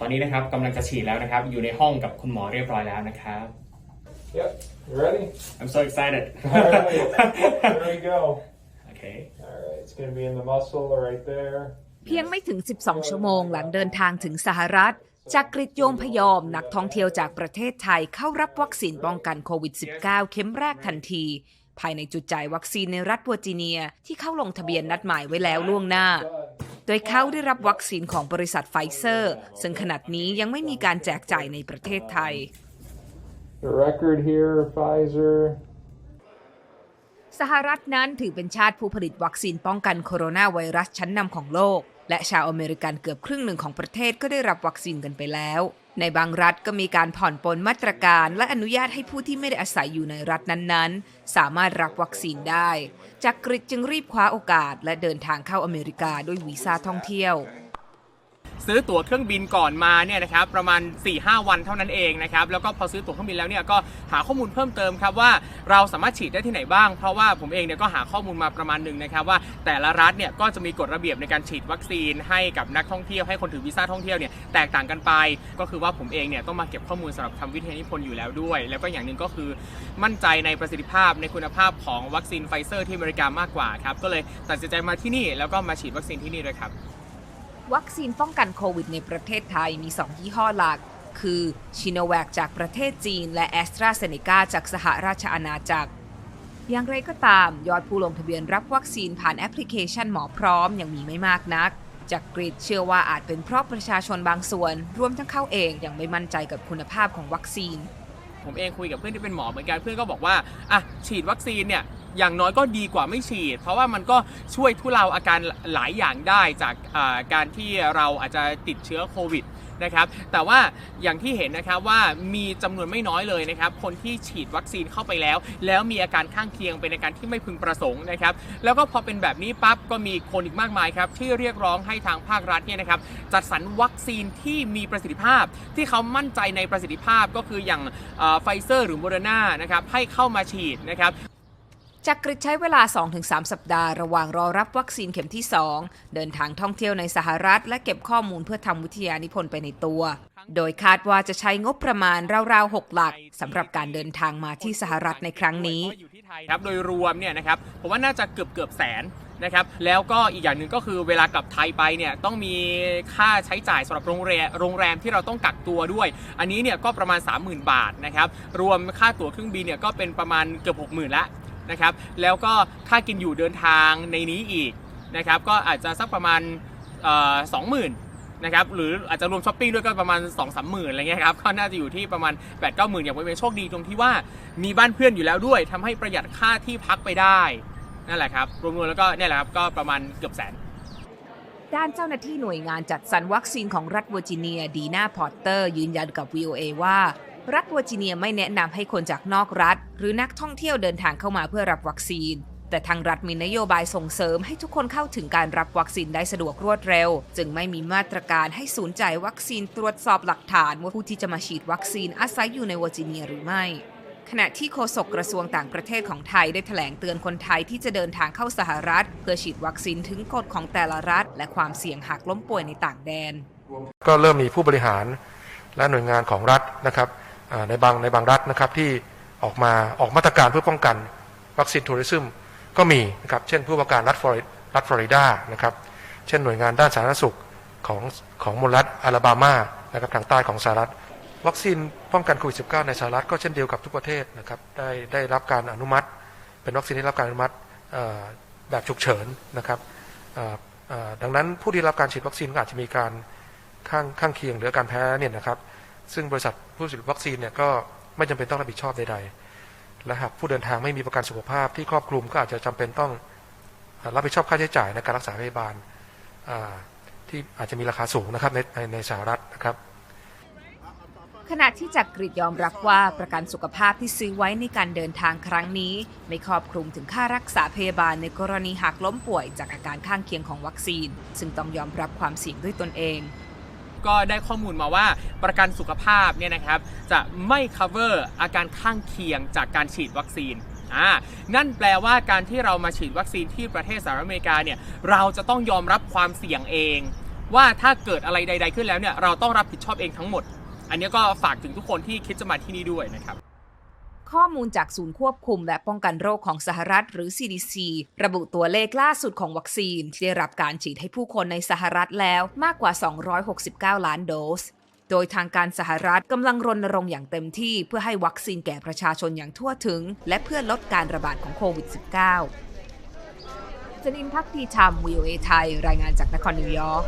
ตอนนี้นะครับกำลังจะฉีดแล้วนะครับ อยู่ในห้องกับคุณหมอเรียบร้อยแล้วนะครับ Yep. You ready? I'm so excited All right. There we go. okay All right. It's going to be in the muscle right there. เพียงไม่ถึง 12 ชั่วโมงหลังเดินทางถึงสหรัฐ จากกริดโยมพยอมนักท่องเที่ยวจากประเทศไทยเข้ารับวัคซีนป้องกันโควิด -19 เข็มแรกทันที ภายในจุดจ่ายวัคซีนในรัฐเวอร์จิเนียที่เข้าลงทะเบียนนัดหมายไว้แล้วล่วงหน้า โดยเขาได้รับวัคซีนของบริษัทไฟเซอร์ ซึ่งขณะนี้ยังไม่มีการแจกจ่ายในประเทศไทย The record here, Pfizer. สหรัฐนั้นถือเป็นชาติผู้ผลิตวัคซีนป้องกันโคโรนาไวรัสชั้นนำของโลก และชาวอเมริกันเกือบครึ่งหนึ่งของประเทศก็ได้รับวัคซีนกันไปแล้ว ในบางรัฐก็มีการผ่อนปลนมาตรการ และอนุญาตให้ผู้ที่ไม่ได้อาศัยอยู่ในรัฐนั้นๆ สามารถรับวัคซีนได้จากกริดจึงรีบคว้าโอกาส และเดินทางเข้าอเมริกาด้วยวีซ่าท่องเที่ยว ซื้อตั๋วเครื่องบินก่อนมาเนี่ยนะครับประมาณ 4-5 วันเท่านั้นเองนะครับแล้วก็พอซื้อตั๋วเครื่องบินแล้วเนี่ยก็หาข้อมูลเพิ่มเติมครับว่าเราสามารถฉีดได้ที่ไหนบ้าง เพราะว่าผมเองเนี่ยก็หาข้อมูลมาประมาณหนึ่งนะครับว่าแต่ละรัฐเนี่ยก็จะมีกฎระเบียบในการฉีดวัคซีนให้กับนักท่องเที่ยวให้คนถือวีซ่าท่องเที่ยวเนี่ยแตกต่างกันไป ก็คือว่าผมเองเนี่ยต้องมาเก็บข้อมูลสำหรับทำวิทยานิพนธ์อยู่แล้วด้วย แล้วก็อย่างหนึ่งก็คือมั่นใจในประสิทธิภาพในคุณภาพของวัคซีนไฟเซอร์ที่อเมริกามากกว่าครับก็เลยตัดสินใจมาที่นี่แล้วก็มาฉีดวัคซีนที่นี่ด้วยครับ วัคซีนป้องกันโควิดในประเทศไทยมี 2 ยี่ห้อหลัก คือชิโนแวคจากประเทศจีน และแอสตราเซเนกาจากสหราชอาณาจักร อย่างไรก็ตาม ยอดผู้ลงทะเบียนรับวัคซีนผ่านแอปพลิเคชันหมอพร้อมยังมีไม่มากนัก จากกรีดเชื่อว่าอาจเป็นเพราะประชาชนบางส่วน รวมทั้งเข้าเองยังไม่มั่นใจกับคุณภาพของวัคซีน ผมเองคุยกับเพื่อนที่เป็นหมอเหมือนกันเพื่อนก็บอกว่าอะฉีดวัคซีนเนี่ยอย่างน้อยก็ดีกว่าไม่ฉีด เพราะว่ามันก็ช่วยทุเลาอาการหลายอย่างได้จากการที่เราอาจจะติดเชื้อโควิด นะครับ แต่ว่าอย่างที่เห็นนะครับว่ามีจำนวนไม่น้อยเลยนะครับ คนที่ฉีดวัคซีนเข้าไปแล้ว แล้วมีอาการข้างเคียงเป็นอาการที่ไม่พึงประสงค์นะครับ แล้วก็พอเป็นแบบนี้ปั๊บก็มีคนอีกมากมายครับที่เรียกร้องให้ทางภาครัฐเนี่ยนะครับจัดสรรวัคซีนที่มีประสิทธิภาพ ที่เขามั่นใจในประสิทธิภาพก็คืออย่างไฟเซอร์หรือโมเดอร์นานะครับให้เข้ามาฉีดนะครับ จากกริดใช้เวลา 2-3 สัปดาห์ระหว่างรอรับวัคซีนเข็มที่ 2 เดินทางท่องเที่ยวในสหรัฐ และเก็บข้อมูลเพื่อทำวิทยานิพนธ์ไปในตัว โดยคาดว่าจะใช้งบประมาณราวๆ 6 หลักสำหรับการเดินทางมาที่สหรัฐในครั้งนี้ครับโดยรวมเนี่ยนะครับผมว่าน่าจะเกือบเกือบแสนนะครับแล้วก็อีกอย่างหนึ่งก็คือเวลากลับไทยไปเนี่ยต้องมีค่าใช้จ่ายสำหรับโรงแรมโรงแรมที่เราต้องกักตัวด้วย อันนี้เนี่ยก็ประมาณ 30,000 บาทนะครับรวมค่าตั๋วเครื่องบินเนี่ยก็เป็นประมาณเกือบ 60,000ละ นะครับแล้วก็ค่ากินอยู่เดินทางในนี้อีกนะครับก็อาจจะสักประมาณสองหมื่นนะครับหรืออาจจะรวมช้อปปิ้งด้วยก็ประมาณ2องสามหมื่นอะไรเงี้ยครับก็น่าจะอยู่ที่ประมาณ8ปดเก้าหมื่นอย่างเป็นโชคดีตรงที่ว่ามีบ้านเพื่อนอยู่แล้วด้วยทำให้ประหยัดค่าที่พักไปได้นั่นแหละครับรวมๆแล้วก็เนี่ยแหละครับก็ประมาณเกือบแสนด้านเจ้าหน้าที่หน่วยงานจัดสรรวัคซีนของรัฐเวอร์จิเนียดีนาพอร์เตอร์ยืนยันกับ VOA ว่า รัฐเวอร์จิเนียไม่แนะนำให้คนจากนอกรัฐ หรือนักท่องเที่ยวเดินทางเข้ามาเพื่อรับวัคซีน แต่ทางรัฐมีนโยบายส่งเสริมให้ทุกคนเข้าถึงการรับวัคซีนได้สะดวกรวดเร็ว จึงไม่มีมาตรการให้ศูนย์จ่ายวัคซีนตรวจสอบหลักฐานว่าผู้ที่จะมาฉีดวัคซีนอาศัยอยู่ในเวอร์จิเนียหรือไม่ขณะที่โฆษกกระทรวงต่างประเทศของไทยได้แถลงเตือนคนไทยที่จะเดินทางเข้าสหรัฐ เพื่อฉีดวัคซีนถึงกฎของแต่ละรัฐ และความเสี่ยงหากล้มป่วยในต่างแดน ก็เริ่มมีผู้บริหารและหน่วยงานของรัฐนะครับ ในบางในบางรัฐนะครับที่ออกมาออกมาตรการเพื่อป้องกันวัคซีนทัวริซึมก็มีนะครับเช่นผู้ว่าการรัฐฟลอริรัฐฟลอริดานะครับเช่นหน่วยงานด้านสาธารณสุขของของมลรัฐอลาบามานะครับทางใต้ของสหรัฐ วัคซีนป้องกันโควิด -19 ในสหรัฐก็เช่นเดียวกับทุกประเทศนะครับได้ได้รับการอนุมัติ เป็นวัคซีนที่รับการอนุมัติแบบฉุกเฉินนะครับดังนั้นผู้ที่รับการฉีดวัคซีนก็อาจจะมีการข้างข้างเคียงหรือการแพ้เนี่ยนะครับ ซึ่งบริษัทผู้ผลิตวัคซีนเนี่ยก็ไม่จำเป็นต้องรับผิดชอบใดๆและหากผู้เดินทางไม่มีประกันสุขภาพที่ครอบคลุมก็อาจจะจำเป็นต้องรับผิดชอบค่าใช้จ่ายในการรักษาพยาบาลที่อาจจะมีราคาสูงนะครับในในในสหรัฐนะครับขณะที่จักริดยอมรับว่าประกันสุขภาพที่ซื้อไว้ในการเดินทางครั้งนี้ ไม่ครอบคลุมถึงค่ารักษาพยาบาลในกรณีหากล้มป่วยจากอาการข้างเคียงของวัคซีน ซึ่งต้องยอมรับความเสี่ยงด้วยตนเอง ก็ได้ข้อมูลมาว่าประกันสุขภาพเนี่ยนะครับจะไม่ cover อาการข้างเคียงจากการฉีดวัคซีนอ่านั่นแปลว่าการที่เรามาฉีดวัคซีนที่ประเทศสหรัฐอเมริกาเนี่ยเราจะต้องยอมรับความเสี่ยงเอง ว่าถ้าเกิดอะไรใด ๆ ขึ้นแล้วเนี่ยเราต้องรับผิดชอบเองทั้งหมด อันนี้ก็ฝากถึงทุกคนที่คิดจะมาที่นี่ด้วยนะครับ ข้อมูลจากศูนย์ควบคุม และป้องกันโรคของสหรัฐ หรือ CDC ระบุตัวเลขล่าสุดของวัคซีน ที่ได้รับการฉีดให้ผู้คนในสหรัฐแล้วมากกว่า 269 ล้านโดสโดยทางการสหรัฐกำลังรณรงค์อย่างเต็มที่เพื่อให้วัคซีนแก่ประชาชนอย่างทั่วถึง และเพื่อลดการระบาดของโควิด -19 จนินพักดีธรรม VOA ไทย รายงานจากนครนิวยอร์ก